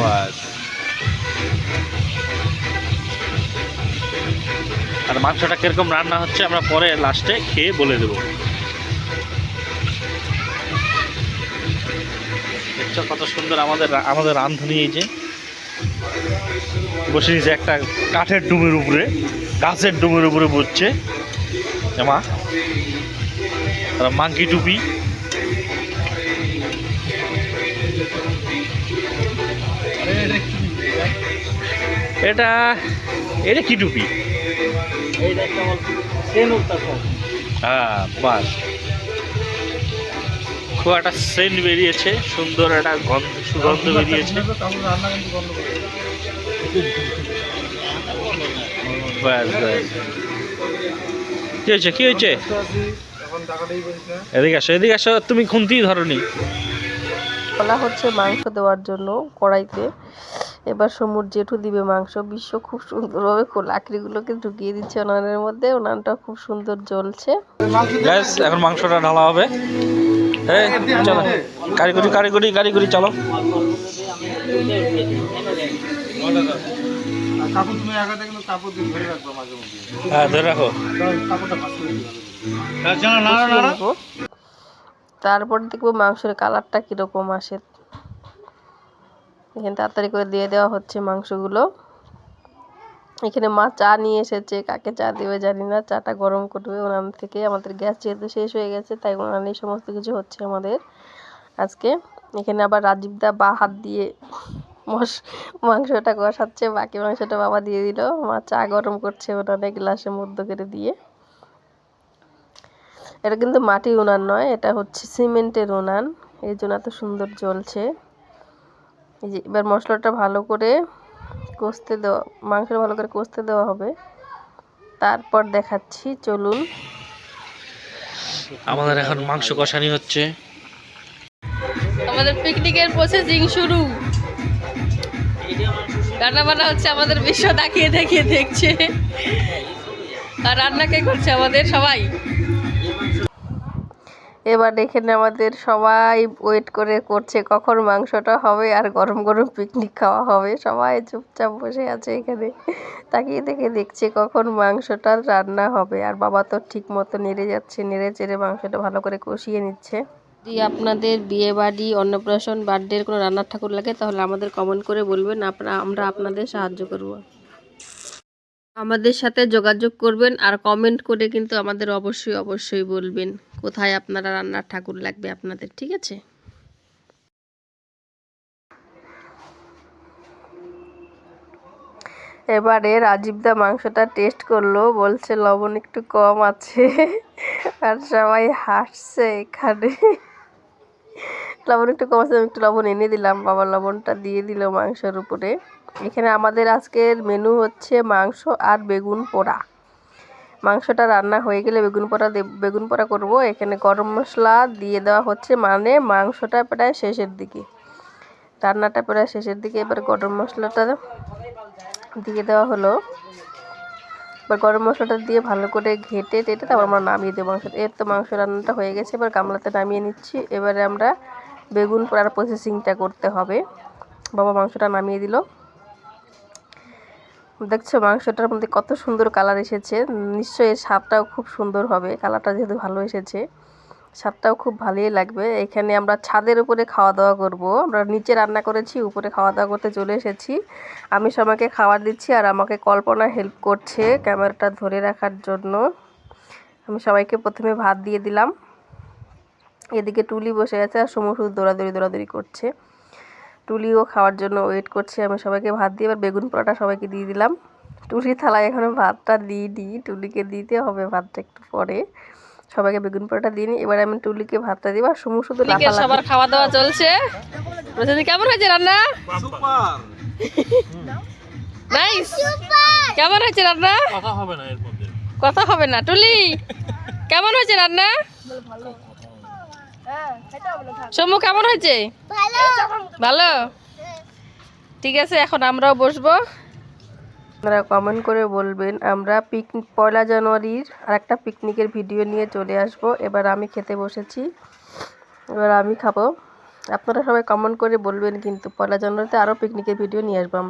ধন্যবাদ আর মাংসটা কীরকম রান্না হচ্ছে আমরা পরে লাস্টে খেয়ে বলে দেবো। দেখছ কত সুন্দর আমাদের আমাদের রান্ধনি এই যে। বসে নিয়েছে একটা কাঠের ডুমের উপরে, গাছের ডুমের উপরে বসছে। মা মাংকি টুপি। এটা এটা কি টুপি? হ্যাঁ বাস খুব একটা সেন্ট বেরিয়েছে সুন্দর একটা গন্ধ সুগন্ধ বেরিয়েছে। ব্যাস ব্যাস কি হয়েছে কি হয়েছে? এদিকে আসো এদিকে আসো তুমি খুন্তি ধরনি। বলা হচ্ছে মাংস দেওয়ার জন্য কড়াইতে। এবার সমুর জেঠু দিবে মাংস। বিশ্ব খুব সুন্দরভাবে কো- লাকড়িগুলোকে ঢুকিয়ে দিচ্ছে উনানের মধ্যে। উনানটা খুব সুন্দর জ্বলছে। ব্যাস এখন মাংসটা ঢালা হবে। এই চলো। কারিগরি কারিগরি কারিগরি চলো। হ্যাঁ ধরে রাখো। নিবো। তারপর দেখব মাংসের কালারটা কীরকম আসে। এখানে তাড়াতাড়ি করে দিয়ে দেওয়া হচ্ছে মাংসগুলো। এখানে মা চা নিয়ে এসেছে। কাকে চা দেবে জানি না। চাটা গরম করবে। ওনার থেকে আমাদের গ্যাস যেহেতু শেষ হয়ে গেছে, তাই ওনারই সমস্ত কিছু হচ্ছে আমাদের আজকে। এখানে আবার রাজীব দা বা হাত দিয়ে মশ, মাংসটা কষাচ্ছে। বাকি মাংসটা বাবা দিয়ে দিল। মা চা গরম করছে ওনারে গ্লাসে মধ্য করে দিয়ে। এটা কিন্তু মাটির উনান নয়, এটা হচ্ছে সিমেন্টের উনান। এই জন্য এত সুন্দর জ্বলছে। এই যে এবার মশলাটা ভালো করে কষতে দেওয়া মাংসটা ভালো করে কষতে দেওয়া হবে। তারপর দেখাচ্ছি চলুন। আমাদের এখন মাংস কষানি হচ্ছে। আমাদের পিকনিকের প্রসেসিং শুরু। রান্না বান্না হচ্ছে আমাদের বিশ্ব তাকিয়ে দেখিয়ে দেখছে। আর রান্না কে করছে আমাদের সবাই? এবার এখানে আমাদের সবাই ওয়েট করে করছে কখন মাংসটা হবে আর গরম গরম পিকনিক খাওয়া হবে। সবাই চুপচাপ বসে আছে এখানে। তাকিয়ে দেখে দেখছে কখন মাংসটা রান্না হবে। আর বাবা তো ঠিক মতো নেড়ে যাচ্ছে, নেড়ে চেড়ে মাংসটা ভালো করে কষিয়ে নিচ্ছে। যদি আপনাদের বিয়ে বাড়ি, অন্নপ্রাশন বার্থডের কোনো রান্নার ঠাকুর লাগে, তাহলে আমাদের কমেন্ট করে বলবেন, আপনারা, আমরা আপনাদের সাহায্য করব। আমাদের সাথে যোগাযোগ করবেন আর কমেন্ট করে কিন্তু আমাদের অবশ্যই অবশ্যই বলবেন কোথায় আপনারা রান্নার ঠাকুর লাগবে আপনাদের, ঠিক আছে? এবারে রাজীবদা মাংসটা টেস্ট করল, বলছে লবণ একটু কম আছে, আর সবাই হাসছে এখানে। লবণ একটু কম আছে, আমি একটু লবণ এনে দিলাম, বাবা লবণটা দিয়ে দিল মাংসের উপরে। এখানে আমাদের আজকের মেনু হচ্ছে মাংস আর বেগুন পোড়া। মাংসটা রান্না হয়ে গেলে বেগুন পোড়া বেগুন পোড়া করব। এখানে গরম মশলা দিয়ে দেওয়া হচ্ছে মানে মাংসটা প্রায় শেষের দিকে। রান্নাটা প্রায় শেষের দিকে। এবার গরম মশলাটা দিয়ে দেওয়া হলো। এবার গরম মশলাটা দিয়ে ভালো করে ঘেটে টেটে তারপর আমরা নামিয়ে দেবো মাংস এর তো মাংস রান্নাটা হয়ে গেছে। এবার গামলাতে নামিয়ে নিচ্ছি। এবারে আমরা বেগুন পোড়ার প্রসেসিংটা করতে হবে। বাবা মাংসটা নামিয়ে দিল। দেখছ মাংসটার মধ্যে কত সুন্দর কালার এসেছে। নিশ্চয়ই স্বাদটাও খুব সুন্দর হবে, কালারটা যেহেতু ভালো এসেছে। স্বাদটাও খুব ভালোই লাগবে। এখানে আমরা ছাদের উপরে খাওয়া দাওয়া করব। আমরা নিচে রান্না করেছি, উপরে খাওয়া দাওয়া করতে চলে এসেছি। আমি সবাইকে খাবার দিচ্ছি আর আমাকে কল্পনা হেল্প করছে ক্যামেরাটা ধরে রাখার জন্য। আমি সবাইকে প্রথমে ভাত দিয়ে দিলাম। এদিকে টুলি বসে আছে আর সমু শুধু দৌড়াদৌড়ি দৌড়াদৌড়ি করছে। টুলিও খাওয়ার জন্য ওয়েট করছে। আমি সবাইকে ভাত দিয়ে এবার বেগুন পোড়াটা সবাইকে দিয়ে দিলাম। টুলি থালায় এখনও ভাতটা দিইনি। টুলিকে দিতে হবে ভাতটা একটু পরে। সবাইকে বেগুন পোড়াটা দিইনি এবার আমি টুলিকে ভাতটা দিব। আর সমু শুধু সবার খাওয়া দাওয়া চলছে। কেমন হয়েছে রান্না? নাইস কেমন হয়েছে রান্না? কথা হবে না এর মধ্যে। কথা হবে না। টুলি কেমন হয়েছে রান্না? সমু কেমন হয়েছে? ভালো। ঠিক আছে এখন আমরাও বসবো। আপনারা কমেন্ট করে বলবেন আমরা পিকনিক পয়লা জানুয়ারির আর একটা পিকনিকের ভিডিও নিয়ে চলে আসব। এবার আমি খেতে বসেছি। এবার আমি খাব। আপনারা সবাই কমেন্ট করে বলবেন কিন্তু পয়লা জানুয়ারিতে আরও পিকনিকের ভিডিও নিয়ে আসব আমরা।